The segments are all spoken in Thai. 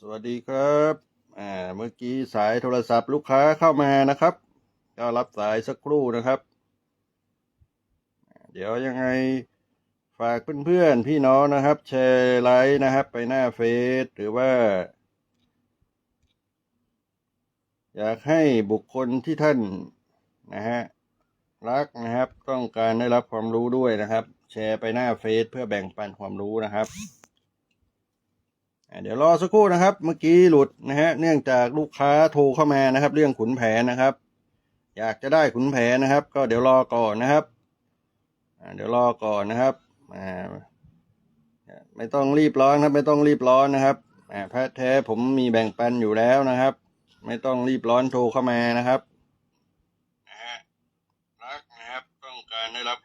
สวัสดีครับอ่าเมื่อกี้สายโทรศัพท์ลูกค้าเข้ามานะครับก็รับสายสักครู่นะครับ เดี๋ยวยังไงฝากเพื่อนๆพี่น้องนะครับ แชร์ไลค์นะครับ ไปหน้าเฟซหรือว่า อยากให้บุคคลที่ท่านนะฮะรักนะครับ ต้องการได้รับความรู้ด้วยนะครับ แชร์ไปหน้าเฟซเพื่อแบ่งปันความรู้นะครับ เดี๋ยวรอสักครู่นะครับ เมื่อกี้หลุดนะฮะ เนื่องจากลูกค้าโทรเข้ามานะครับ เรื่องขุนแผนนะครับ อยากจะได้ขุนแผนนะครับ ก็เดี๋ยวรอก่อนนะครับเดี๋ยวรอก่อนนะครับไม่ต้องรีบร้อนครับ ไม่ต้องรีบร้อนนะครับแพทย์แท้ผมมีแบ่งปันอยู่แล้วนะครับ ไม่ต้องรีบร้อนโทรเข้ามานะครับนะฮะรักนะครับต้องการได้รับ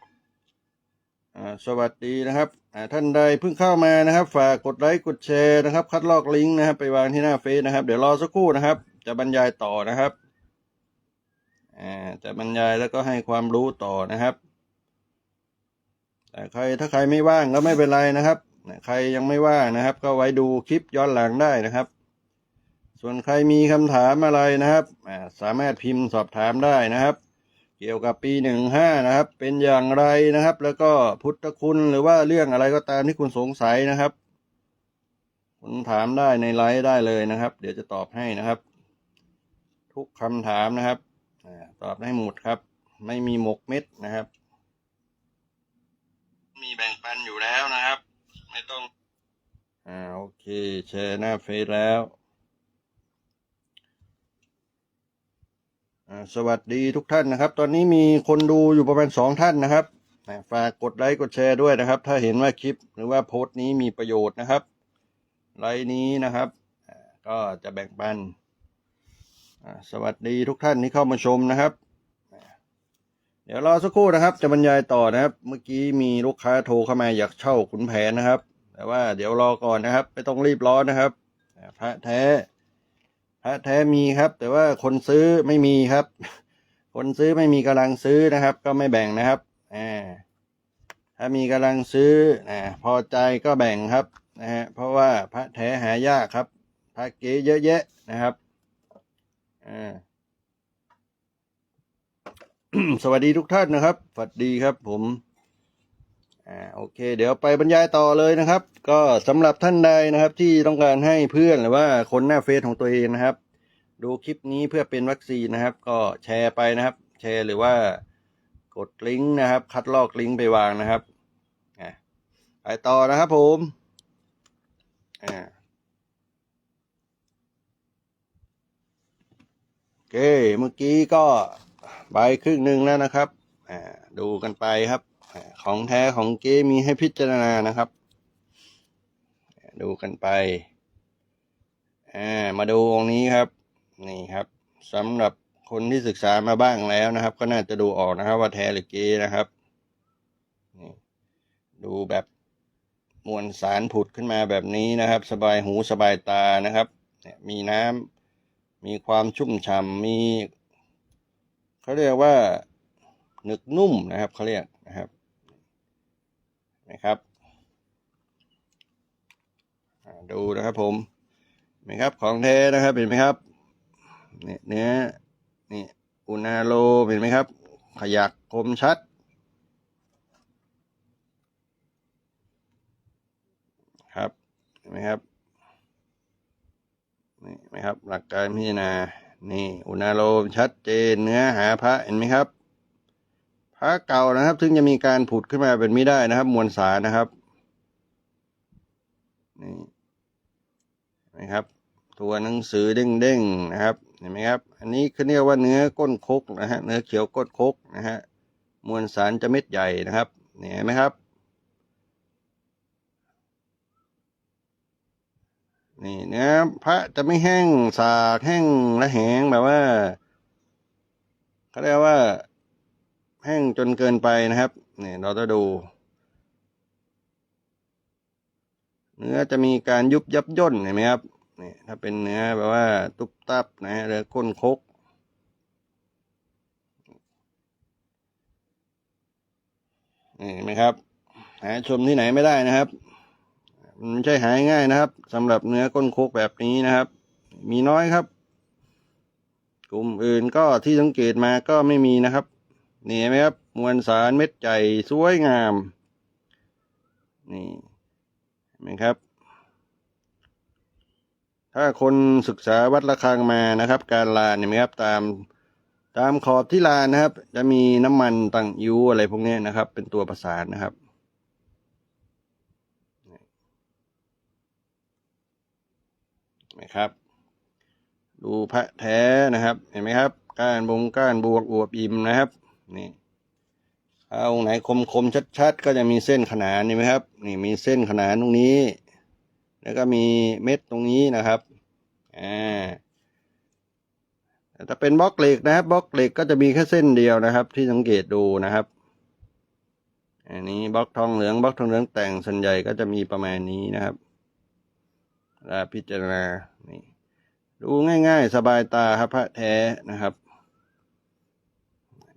อ่า สวัสดีนะครับท่านใดเพิ่งเข้ามานะครับ ฝากกดไลค์กดแชร์นะครับ คัดลอกลิงก์นะครับ ไปวางที่หน้าเฟซนะครับ เดี๋ยวรอสักครู่นะครับ จะบรรยายต่อนะครับจะบรรยายแล้วก็ให้ความรู้ต่อนะครับแต่ใครถ้าใครไม่ว่างก็ไม่เป็นไรนะครับ ใครยังไม่ว่างนะครับ ก็ไว้ดูคลิปย้อนหลังได้นะครับ ส่วนใครมีคำถามอะไรนะครับสามารถพิมพ์สอบถามได้นะครับ เกี่ยวกับปีหนึ่งห้านะครับ เป็นอย่างไรนะครับ แล้วก็พุทธคุณหรือว่าเรื่องอะไรก็ตามที่คุณสงสัยนะครับ คุณถามได้ในไลฟ์ได้เลยนะครับ เดี๋ยวจะตอบให้นะครับ ทุกคำถามนะครับอาตอบได้หมดครับ ไม่มีหมกเม็ดนะครับ มีแบ่งปันอยู่แล้วนะครับ ไม่ต้อง อ่าโอเคแชร์หน้าเฟซแล้ว อ่า สวัสดีทุกท่านนะครับ ตอนนี้มีคนดูอยู่ประมาณสองท่านนะครับฝากกดไลค์กดแชร์ด้วยนะครับ ถ้าเห็นว่าคลิปหรือว่าโพสต์นี้มีประโยชน์นะครับ ไลค์นี้นะครับก็จะแบ่งปันสวัสดีทุกท่านที่เข้ามาชมนะครับ เดี๋ยวรอสักครู่นะครับ จะบรรยายต่อนะครับ เมื่อกี้มีลูกค้าโทรเข้ามาอยากเช่าขุนแผนนะครับ แต่ว่าเดี๋ยวรอก่อนนะครับ ไม่ต้องรีบร้อนนะครับพระแท้ พระแท้มีครับ แต่ว่าคนซื้อไม่มีครับ คนซื้อไม่มีกำลังซื้อนะครับ ก็ไม่แบ่งนะครับอ่าถ้ามีกำลังซื้ออ่าพอใจก็แบ่งครับนะฮะเพราะว่าพระแท้หายากครับพระเก๋เยอะแยะนะครับอ่าสวัสดีทุกท่านนะครับสวัสดีครับผม อ่าโอเค เดี๋ยวไปบรรยายต่อเลยนะครับ ก็สำหรับท่านใดนะครับที่ต้องการให้เพื่อนหรือว่าคนหน้าเฟซของตัวเองนะครับ ดูคลิปนี้เพื่อเป็นวัคซีนนะครับ ก็แชร์ไปนะครับ แชร์หรือว่ากดลิงก์นะครับ คัดลอกลิงก์ไปวางนะครับอ่าไปต่อนะครับผมอ่าโอเค เมื่อกี้ก็ใบครึ่งหนึ่งแล้วนะครับ อ่า ดูกันไปครับ ของแท้ของเก๊มีให้พิจารณานะครับ ดูกันไปมาดูองนี้ครับ นี่ครับสำหรับคนที่ศึกษามาบ้างแล้วนะครับ ก็น่าจะดูออกนะครับ ว่าแท้หรือเก๊นะครับนี่ดูแบบมวลสารผุดขึ้นมาแบบนี้นะครับ สบายหูสบายตานะครับมีน้ำมีความชุ่มฉ่ำมีเขาเรียกว่าหนึกนุ่มนะครับเขาเรียกนะครับ นะครับดูนะครับผมเห็นไหมครับของแท้นะครับเห็นไหมครับเนี่ยเนื้อนี่อุณาโลเห็นไหมครับ ขยักคมชัดครับเห็นไหมครับนี่ไหมครับ หลักการพิจารณานี่อุณาโลมชัดเจนเนื้อหาพระเห็นไหมครับ พระเก่านะครับซึ่งจะมีการผุดขึ้นมาเป็นไม่ได้นะครับ มวลสารนะครับนี่นะครับ ตัวหนังสือเด้งๆนะครับเห็นไหมครับ อันนี้คือเรียกว่าเนื้อก้นคกนะฮะเนื้อเขียวก้นคกนะฮะมวลสารจะเม็ดใหญ่นะครับเห็นไหมครับ นี่เนื้อพระจะไม่แห้งสากแห้งและแห้งแบบว่าเขาเรียกว่า แห้งจนเกินไปนะครับเนี่ยเราจะดู เนื้อจะมีการยุบยับย่นเห็นไหมครับนี่ถ้าเป็นเนื้อแบบว่าตุบตับนะฮะหรือก้นคกนี่เห็นไหมครับ หาชมที่ไหนไม่ได้นะครับมันไม่ใช่หายง่ายนะครับสำหรับเนื้อก้นโคกแบบนี้นะครับ มีน้อยครับ กลุ่มอื่นก็ที่สังเกตมาก็ไม่มีนะครับ นี่เห็นไหมครับ มวลสารเม็ดใหญ่สวยงาม นี่เห็นไหมครับ ถ้าคนศึกษาวัดระฆังมานะครับ การลานเห็นไหมครับ ตามตามขอบที่ลานนะครับ จะมีน้ำมันตังยูอะไรพวกนี้นะครับ เป็นตัวประสานนะครับนะครับ ดูพระแท้นะครับ เห็นไหมครับ ก้านบงก้านบวกอวบอิ่มนะครับ นี่เอาองค์ไหนคมคมชัดๆ ก็จะมีเส้นขนานนี่ไหมครับ นี่มีเส้นขนานตรงนี้ แล้วก็มีเม็ดตรงนี้นะครับอ่าแต่เป็นบล็อกเหล็กนะครับบล็อกเหล็กก็จะมีแค่เส้นเดียวนะครับ ที่สังเกตดูนะครับ อันนี้บล็อกทองเหลืองบล็อกทองเหลืองแต่งส่วนใหญ่ก็จะมีประมาณนี้นะครับลาพิจารณานี่ดูง่าย ๆ สบายตาครับพระแท้นะครับ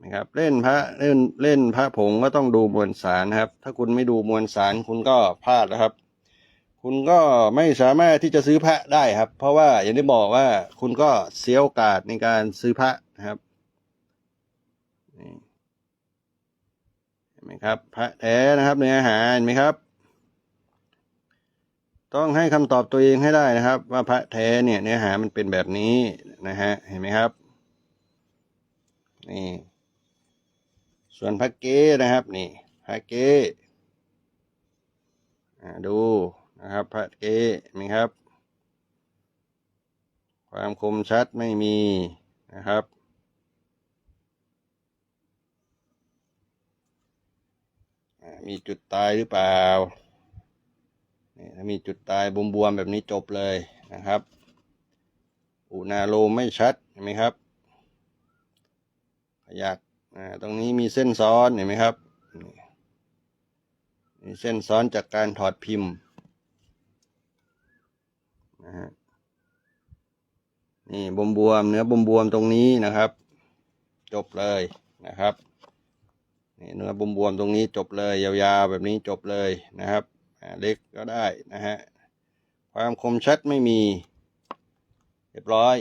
นะครับ เล่นพระเล่นเล่นพระผงก็ต้องดูมวลสารครับ ถ้าคุณไม่ดูมวลสารคุณก็พลาดนะครับ คุณก็ไม่สามารถที่จะซื้อพระได้ครับ เพราะว่าอย่างที่บอกว่าคุณก็เสียโอกาสในการซื้อพระนะครับเห็นไหมครับ พระแท้นะครับเนื้อหาเห็นไหมครับ ต้องให้คำตอบตัวเองให้ได้นะครับ ว่าพระแท้เนี่ยเนื้อหามันเป็นแบบนี้นะฮะเห็นไหมครับนี่ ส่วนพระเก้นะครับนี่พระเก้อ่าดูนะครับพระเก้นไหมครับ ความคมชัดไม่มีนะครับมีจุดตายหรือเปล่านี่ถ้ามีจุดตายบวมๆแบบนี้จบเลยนะครับ อุณาโลมไม่ชัดเห็นไหมครับ ขยัก อ่าตรงนี้มีเส้นซ้อนเห็นไหมครับนี่มีเส้นซ้อนจากการถอดพิมพ์นะฮะนี่บวมๆเนื้อบวมๆตรงนี้นะครับ จบเลยนะครับนี่เนื้อบวมๆตรงนี้จบเลยยาวๆแบบนี้จบเลยนะครับอ่าเล็กก็ได้นะฮะความคมชัดไม่มี เรียบร้อย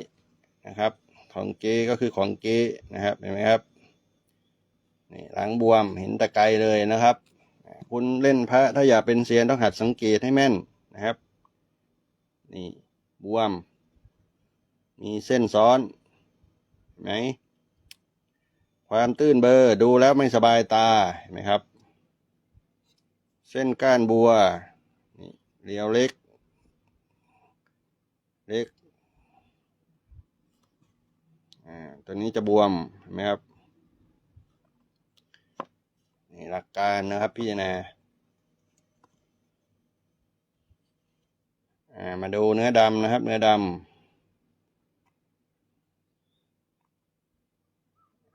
นะครับ ของเกก็คือของเกนะครับเห็นไหมครับ นี่หลังบวมเห็นต่ไกลเลยนะครับ คุณเล่นพระถ้าอยากเป็นเซียนต้องหัดสังเกตให้แม่นนะครับ นี่บวม มีเส้นซ้อนไหมความตื้นเบอร์ดูแล้วไม่สบายตาเห็นไหมครับ เส้นก้านบัวนี่เรียวเล็ก เล็ก อ่าตัวนี้จะบวมเห็นไหมครับ หลักการนะครับพี่นาอ่ามาดูเนื้อดำนะครับ เนื้อดำ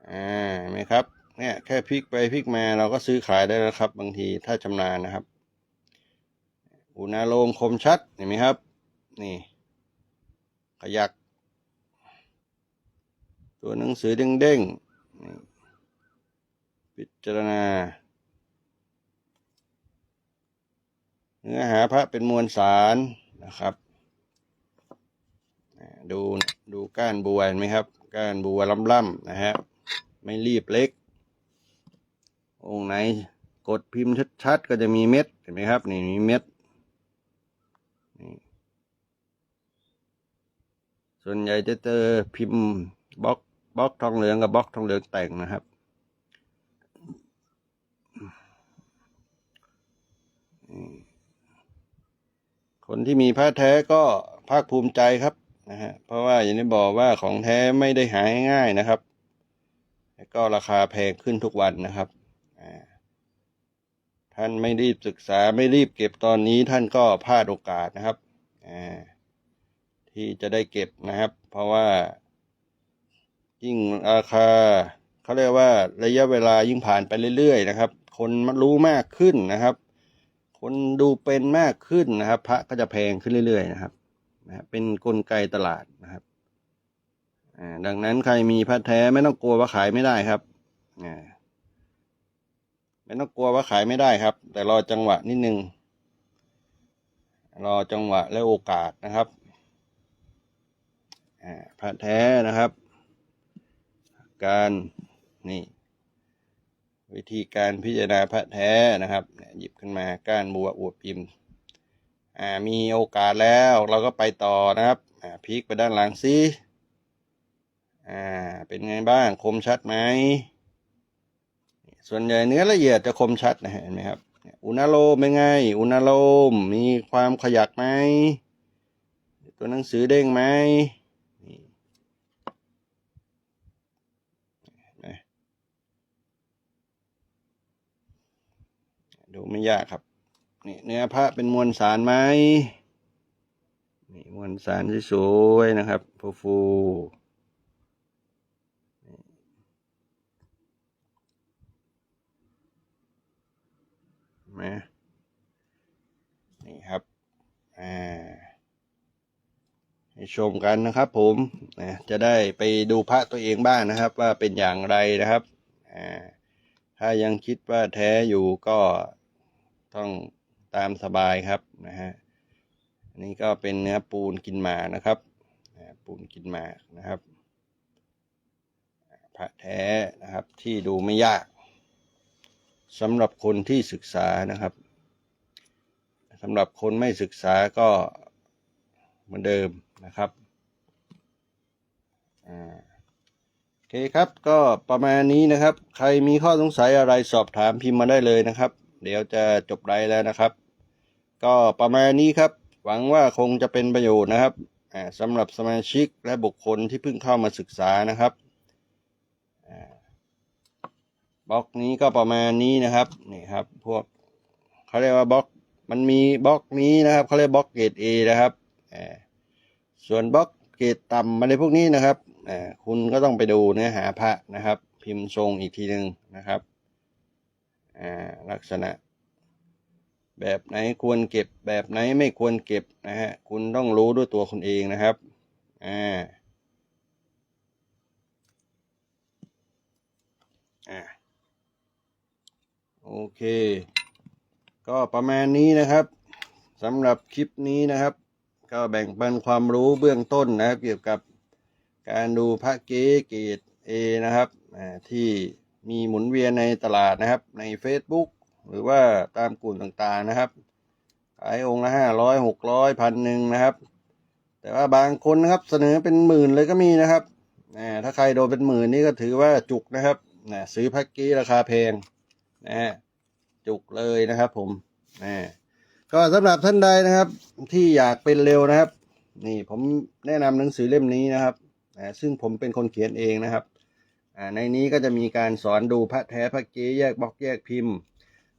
อ่าเห็นไหมครับเนี่ยแค่พลิกไปพลิกมาเราก็ซื้อขายได้แล้วครับ บางทีถ้าชำนาญนะครับ อุณาโลมคมชัดเห็นไหมครับ นี่ ขยัก ตัวหนังสือเด้งๆ พิจารณา เนื้อหาพระเป็นมวลสารนะครับ ดูดูก้านบัวเห็นไหมครับ ก้านบัวล่ำๆนะฮะไม่รีบเล็ก องค์ไหนกดพิมพ์ชัดๆ ก็จะมีเม็ดเห็นไหมครับ นี่มีเม็ดส่วนใหญ่จะเจอพิมพ์บล็อกบล็อกทองเหลืองกับบล็อกทองเหลืองแต่งนะครับ คนที่มีผ้าแท้ก็ภาคภูมิใจครับนะฮะเพราะว่าอย่างที่บอกว่าของแท้ไม่ได้หายง่ายนะครับ แล้วก็ราคาแพงขึ้นทุกวันนะครับท่านไม่รีบศึกษาไม่รีบเก็บตอนนี้ท่านก็พลาดโอกาสนะครับที่จะได้เก็บนะครับ เพราะว่า ยิ่งราคาเขาเรียกว่าระยะเวลายิ่งผ่านไปเรื่อยๆนะครับ คนรู้มากขึ้นนะครับ คนดูเป็นมากขึ้นนะครับ พระก็จะแพงขึ้นเรื่อยๆนะครับนะบเป็นกลไกตลาดนะครับอ่าดังนั้นใครมีพระแท้ไม่ต้องกลัวว่าขายไม่ได้ครับอ่าไม่ต้องกลัวว่าขายไม่ได้ครับ แต่รอจังหวะนิดนึง รอจังหวะและโอกาสนะครับอ่าพระแท้นะครับ การนี่ วิธีการพิจารณาพระแท้นะครับหยิบขึ้นมาก้านบัวอวบพิมพ์อ่ามีโอกาสแล้วเราก็ไปต่อนะครับอ่าพลิกไปด้านหลังซิอ่าเป็นไงบ้างคมชัดไหมส่วนใหญ่เนื้อละเอียดจะคมชัดนะเห็นไหมครับ อุณโลมเป็นไง อุณโลมมีความขยักไหมตัวหนังสือเด้งไหมนี่เห็นไหม ดูไม่ยากครับนี่เนื้อพระเป็นมวลสารไหมนี่มวลสารที่สวยๆนะครับฟูฟูมนี่ครับ อ่า ให้ชมกันนะครับผมนะจะได้ไปดูพระตัวเองบ้างนะครับ ว่าเป็นอย่างไรนะครับ อ่า ถ้ายังคิดว่าแท้อยู่ก็ ต้องตามสบายครับนะฮะอันนี้ก็เป็นเนื้อปูนกินหมานะครับปูนกินหมานะครับพระแท้นะครับที่ดูไม่ยากสำหรับคนที่ศึกษานะครับสำหรับคนไม่ศึกษาก็เหมือนเดิมนะครับโอเคครับก็ประมาณนี้นะครับ ใครมีข้อสงสัยอะไรสอบถามพิมพ์มาได้เลยนะครับ เดี๋ยวจะจบไลฟ์แล้วนะครับ ก็ประมาณนี้ครับ หวังว่าคงจะเป็นประโยชน์นะครับสำหรับสมาชิกและบุคคลที่เพิ่งเข้ามาศึกษานะครับบล็อกนี้ก็ประมาณนี้นะครับนี่ครับ พวกเขาเรียกว่าบล็อกมันมีบล็อกนี้นะครับเขาเรียกบล็อกเกรด A นะครับส่วนบล็อกเกรดต่ำอะไรพวกนี้นะครับคุณก็ต้องไปดูเนื้อหาพระนะครับ พิมพ์ทรงอีกทีหนึ่งนะครับ ลักษณะ แบบไหนควรเก็บแบบไหนไม่ควรเก็บนะฮะคุณต้องรู้ด้วยตัวคุณเองนะครับอ่าอ่าโอเค ก็ประมาณนี้นะครับสำหรับคลิปนี้นะครับ ก็แบ่งปันความรู้เบื้องต้นนะครับ เกี่ยวกับการดูพระเก๊เกรดเอนะครับที่ มีหมุนเวียนในตลาดนะครับ ใน Facebook หรือว่าตามกลุ่มต่างๆนะครับ ขายองค์ละห้าร้อยหกร้อยพันหนึ่งนะครับ แต่ว่าบางคนนะครับเสนอเป็นหมื่นเลยก็มีนะครับอ่ถ้าใครโดนเป็นหมื่นนี่ก็ถือว่าจุกนะครับนะซื้อพระเก๊ราคาแพงนะฮะจุกเลยนะครับ ผมอ่ก็สำหรับท่านใดนะครับ ที่อยากเป็นเร็วนะครับ นี่ผมแนะนำหนังสือเล่มนี้นะครับอ่ซึ่งผมเป็นคนเขียนเองนะครับ ในนี้ก็จะมีการสอนดูพระแท้พระเก๊แยกบล็อกแยกพิมพ์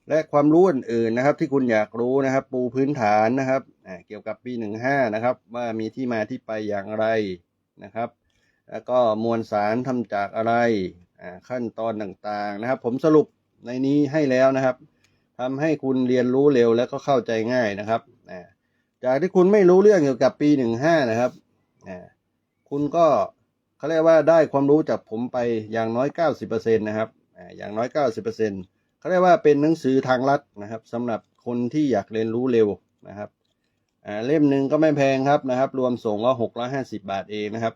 และความรู้อื่นๆนะครับ ที่คุณอยากรู้นะครับ ปูพื้นฐานนะครับเกี่ยวกับปีหนึ่งห้านะครับ ว่ามีที่มาที่ไปอย่างไรนะครับ แล้วก็มวลสารทำจากอะไรขั้นตอนต่างๆนะครับ ผมสรุปในนี้ให้แล้วนะครับทำให้คุณเรียนรู้เร็วแล้วก็เข้าใจง่ายนะครับจากที่คุณไม่รู้เรื่องเกี่ยวกับปีหนึ่งห้านะครับคุณก็ เขาเรียกว่าได้ความรู้จากผมไปอย่างน้อยเก้าสิบเปอร์เซ็นะครับอย่างน้อยเก้าสิบเขาเรียกว่าเป็นหนังสือทางลัดนะครับสำหรับคนที่อยากเรียนรู้เร็วนะครับเล่มหนึ่งก็ไม่แพงครับนะครับ รวมส่งก็หกร้อยห้าสิบาทเองนะครับ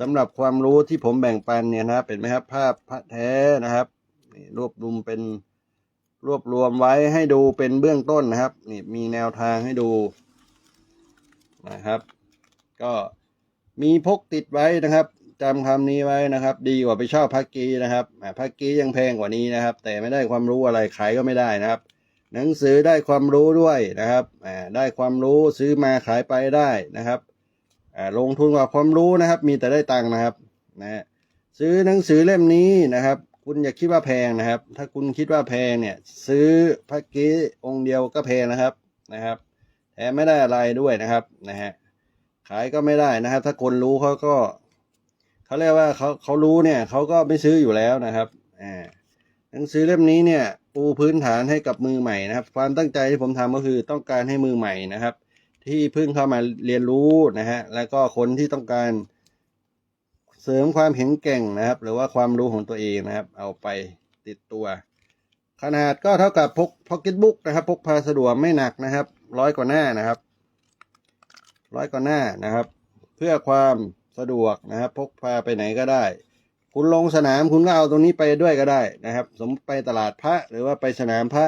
สำหรับความรู้ที่ผมแบ่งปันเนี่ยนะครับเป็นไหมครับภาพพระแท้นะครับรวบรวมเป็นรวบรวมไว้ให้ดูเป็นเบื้องต้นนะครับนี่มีแนวทางให้ดูนะครับ ก็ มีพกติดไว้นะครับจำคำนี้ไว้นะครับ ดีกว่าไปเช่าพักกีนะครับพักกียังแพงกว่านี้นะครับ แต่ไม่ได้ความรู้อะไรขายก็ไม่ได้นะครับ หนังสือได้ความรู้ด้วยนะครับได้ความรู้ซื้อมาขายไปได้นะครับลงทุนกับความรู้นะครับ มีแต่ได้ตังค์นะครับนะฮะซื้อหนังสือเล่มนี้นะครับ คุณอย่าคิดว่าแพงนะครับ ถ้าคุณคิดว่าแพงเนี่ย ซื้อพระเก๊องค์เดียวก็แพงนะครับนะครับแถมไม่ได้อะไรด้วยนะครับนะฮะ ขายก็ไม่ได้นะครับ ถ้าคนรู้เขาก็เขาเรียกว่าเขาเขารู้เนี่ยเขาก็ไม่ซื้ออยู่แล้วนะครับอ่าหนังสือเล่มนี้เนี่ยปูพื้นฐานให้กับมือใหม่นะครับ ความตั้งใจที่ผมทำก็คือต้องการให้มือใหม่นะครับ ที่เพิ่งเข้ามาเรียนรู้นะฮะแล้วก็คนที่ต้องการ เสริมความแข็งแกร่งนะครับ หรือว่าความรู้ของตัวเองนะครับ เอาไปติดตัว ขนาดก็เท่ากับพกพ็อกเก็ตบุ๊กนะครับ พกพาสะดวกไม่หนักนะครับ ร้อยกว่าหน้านะครับ ร้อยกว่าหน้านะครับ เพื่อความสะดวกนะครับ พกพาไปไหนก็ได้ คุณลงสนามคุณก็เอาตรงนี้ไปด้วยก็ได้นะครับ สมไปตลาดพระหรือว่าไปสนามพระ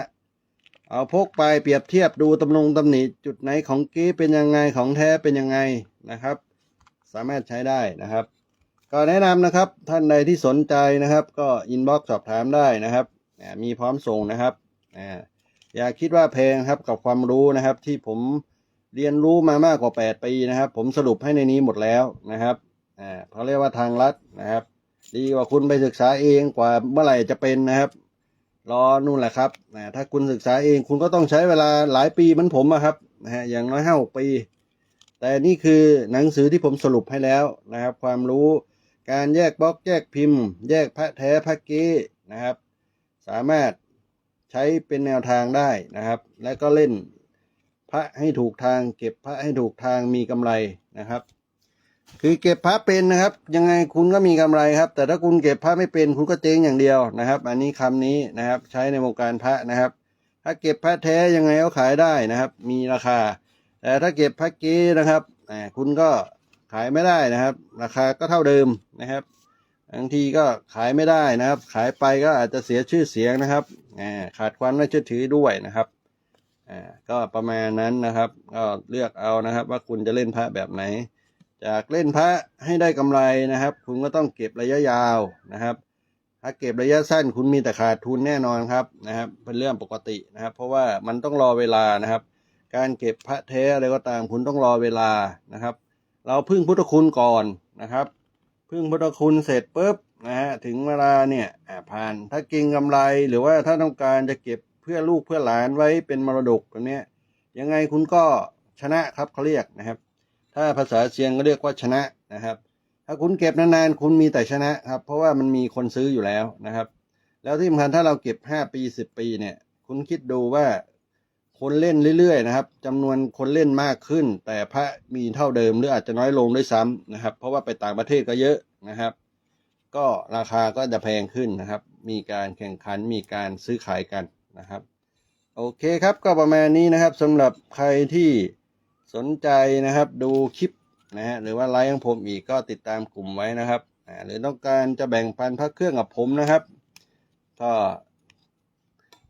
เอาพกไปเปรียบเทียบดูตำนงตำหนิจุดไหนของกี้เป็นยังไงของแท้เป็นยังไงนะครับ สามารถใช้ได้นะครับ ก็แนะนำนะครับท่านใดที่สนใจนะครับ ก็อินบ็อกซ์สอบถามได้นะครับมีพร้อมส่งนะครับอ่าอย่าคิดว่าแพงครับกับความรู้นะครับที่ผม เรียนรู้มามากกว่า 8 ปีนะครับ ผมสรุปให้ในนี้หมดแล้วนะครับอ่าเขาเรียกว่าทางลัดนะครับ ดีกว่าคุณไปศึกษาเองกว่าเมื่อไหร่จะเป็นนะครับ รอนู่นแหละครับนะถ้าคุณศึกษาเองคุณก็ต้องใช้เวลาหลายปีเหมือนผมอะครับนะฮะอย่างน้อยห้าหกปี แต่นี่คือหนังสือที่ผมสรุปให้แล้วนะครับ ความรู้การแยกบล็อกแยกพิมพ์ แยกพระแท้พระเก้นะครับ สามารถใช้เป็นแนวทางได้นะครับ และก็เล่น พระให้ถูกทาง เก็บพระให้ถูกทางมีกำไรนะครับ คือเก็บพระเป็นนะครับ ยังไงคุณก็มีกำไรครับ แต่ถ้าคุณเก็บพระไม่เป็นคุณก็เจ๊งอย่างเดียวนะครับ อันนี้คำนี้นะครับ ใช้ในวงการพระนะครับ ถ้าเก็บพระแท้ยังไงก็ขายได้นะครับ มีราคา แต่ถ้าเก็บพระเก๊นะครับคุณก็ขายไม่ได้นะครับ ราคาก็เท่าเดิมนะครับบางทีก็ขายไม่ได้นะครับ ขายไปก็อาจจะเสียชื่อเสียงนะครับขาดความน่าเชื่อถือด้วยนะครับ อ่าก็ประมาณนั้นนะครับ ก็เลือกเอานะครับ ว่าคุณจะเล่นพระแบบไหน จากเล่นพระให้ได้กำไรนะครับ คุณก็ต้องเก็บระยะยาวนะครับ ถ้าเก็บระยะสั้นคุณมีแต่ขาดทุนแน่นอนครับนะครับ เป็นเรื่องปกตินะครับ เพราะว่ามันต้องรอเวลานะครับ การเก็บพระแท้อะไรก็ตามคุณต้องรอเวลานะครับ เราพึ่งพุทธคุณก่อนนะครับพึ่งพุทธคุณเสร็จปุ๊บนะฮะถึงเวลาเนี่ยผ่านถ้าเก่งกำไรหรือว่าถ้าต้องการจะเก็บ พื่อลูกเพื่อหลานไว้เป็นมรดกตัวเนี้ยังไงคุณก็ชนะครับเขาเรียกนะครับ ถ้าภาษาเชียงก็เรียกว่าชนะนะครับ ถ้าคุณเก็บนานๆคุณมีแต่ชนะครับ เพราะว่ามันมีคนซื้ออยู่แล้วนะครับ แล้วที่สำคัญถ้าเราเก็บห้าปีสิบปีเนี่ย คุณคิดดูว่าคนเล่นเรื่อยๆนะครับจำนวนคนเล่นมากขึ้น แต่พระมีเท่าเดิมหรืออาจจะน้อยลงด้วยซ้ำนะครับ เพราะว่าไปต่างประเทศก็เยอะนะครับ ก็ราคาก็จะแพงขึ้นนะครับ มีการแข่งขันมีการซื้อขายกัน นะครับ โอเคครับก็ประมาณนี้นะครับสำหรับใครที่สนใจนะครับดูคลิปนะฮะหรือว่าไลฟ์ของผมอีกก็ติดตามกลุ่มไว้นะครับอ่าหรือต้องการจะแบ่งปันพระเครื่องกับผมนะครับ ก็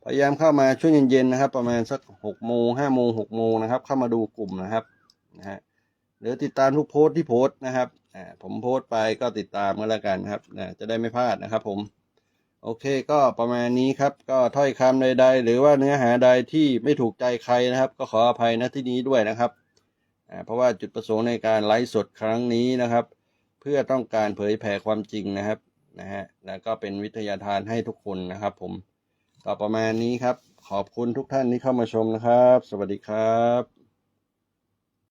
พยายามเข้ามาช่วงเย็นๆนะครับ ประมาณสักหกโมงห้าโมงหกโมงนะครับ เข้ามาดูกลุ่มนะครับนะฮะหรือติดตามทุกโพสต์ที่โพสต์นะครับอ่าผมโพสต์ไปก็ติดตามกันแล้วกันครับนะจะได้ไม่พลาดนะครับผม โอเคก็ประมาณนี้ครับ ก็ถ้อยคำใด ๆ หรือว่าเนื้อหาใดที่ไม่ถูกใจใครนะครับ ก็ขออภัยณที่นี้ด้วยนะครับเพราะว่าจุดประสงค์ในการไลฟ์สดครั้งนี้นะครับ เพื่อต้องการเผยแผ่ความจริงนะครับนะฮะแล้วก็เป็นวิทยาทานให้ทุกคนนะครับ ผมก็ประมาณนี้ครับ ขอบคุณทุกท่านที่เข้ามาชมนะครับ สวัสดีครับ